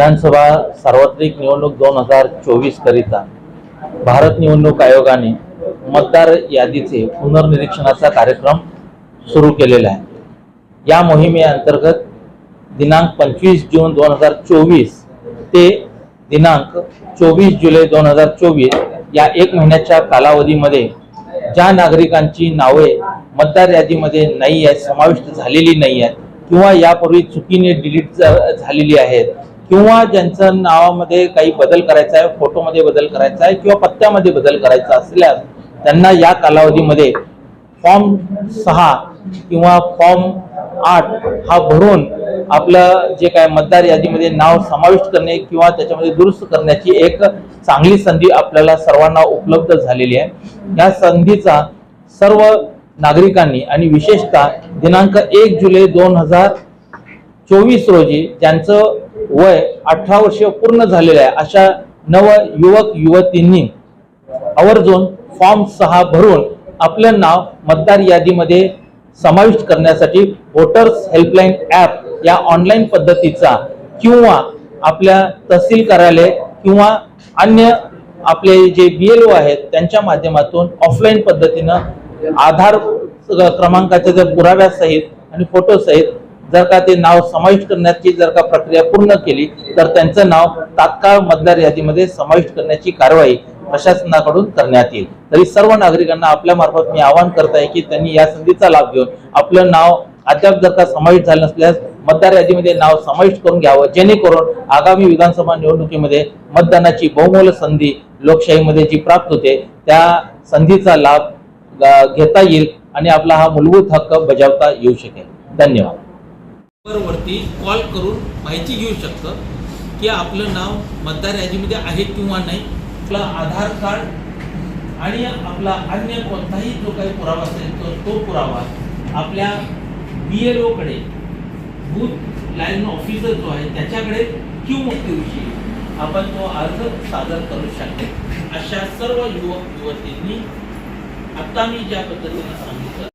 विधानसभा सार्वत्रिक निवडणूक दोन हजार चोवीस करिता भारत निवडणूक आयोगाने मतदार यादीचे पुनर्निरीक्षणाचा कार्यक्रम सुरू केलेला आहे. या मोहिमेअंतर्गत दिनांक पंचवीस जून दोन हजार चोवीस ते दिनांक चोवीस जुलै दोन हजार चोवीस या एक महिन्याच्या कालावधीमध्ये ज्या नागरिकांची नावे मतदार यादीमध्ये नाही आहेत समाविष्ट झालेली नाही आहेत किंवा यापूर्वी चुकीने डिलीट झालेली आहेत किंवा ज्यांच्या नावामध्ये काही बदल करायचा आहे फोटोमध्ये बदल करायचा आहे किंवा पत्त्यामध्ये बदल करायचा असल्यास त्यांना या कालावधीमध्ये फॉर्म सहा किंवा फॉर्म आठ हा भरून आपलं जे काय मतदार यादीमध्ये नाव समाविष्ट करणे किंवा त्याच्यामध्ये दुरुस्त करण्याची एक चांगली संधी आपल्याला सर्वांना उपलब्ध झालेली आहे. या संधीचा सर्व नागरिकांनी आणि विशेषतः दिनांक एक जुलै दोन हजार चोवीस रोजी ज्यांचं वय अठरा वर्ष पूर्ण झालेलं आहे. अशा नव युवक युवतींनी आवर्जून फॉर्म सहा भरून आपलं नाव मतदार यादीमध्ये समाविष्ट करण्यासाठी वोटर्स हेल्पलाईन ॲप या ऑनलाईन पद्धतीचा किंवा आपल्या तहसील कार्यालय किंवा अन्य आपले जे बी एल ओ आहेत त्यांच्या माध्यमातून ऑफलाईन पद्धतीनं आधार क्रमांकाच्या जर पुराव्यासहित आणि फोटोसहित जर का ते नाव समाविष्ट करण्याची जर का प्रक्रिया पूर्ण केली तर त्यांचं नाव तात्काळ मतदार यादीमध्ये समाविष्ट करण्याची कारवाई प्रशासनाकडून करण्यात येईल. तरी सर्व नागरिकांना आपल्या मार्फत मी आवाहन करत आहे की त्यांनी या संधीचा लाभ घेऊन आपलं नाव अद्याप जर का समाविष्ट झालं नसल्यास मतदार यादीमध्ये नाव समाविष्ट करून घ्यावं जेणेकरून आगामी विधानसभा निवडणुकीमध्ये मतदानाची बहुमोल संधी लोकशाहीमध्ये जी प्राप्त होते त्या संधीचा लाभ घेता येईल आणि आपला हा मूलभूत हक्क बजावता येऊ शकेल. धन्यवाद. वरती कॉल करून माहिती घेऊ शकतं की आपलं नाव मतदार यादीमध्ये आहे किंवा नाही आपला आधार कार्ड आणि आपला अन्य कोणताही जो काही पुरावा असेल तर तो पुरावा आपल्या बी एल ओकडे बूथ लाईन ऑफिसर जो आहे त्याच्याकडे किंवा दिवशी आपण तो अर्ज सादर करू शकतो. अशा सर्व युवक युवतींनी आता मी ज्या पद्धतीने सांगितलं.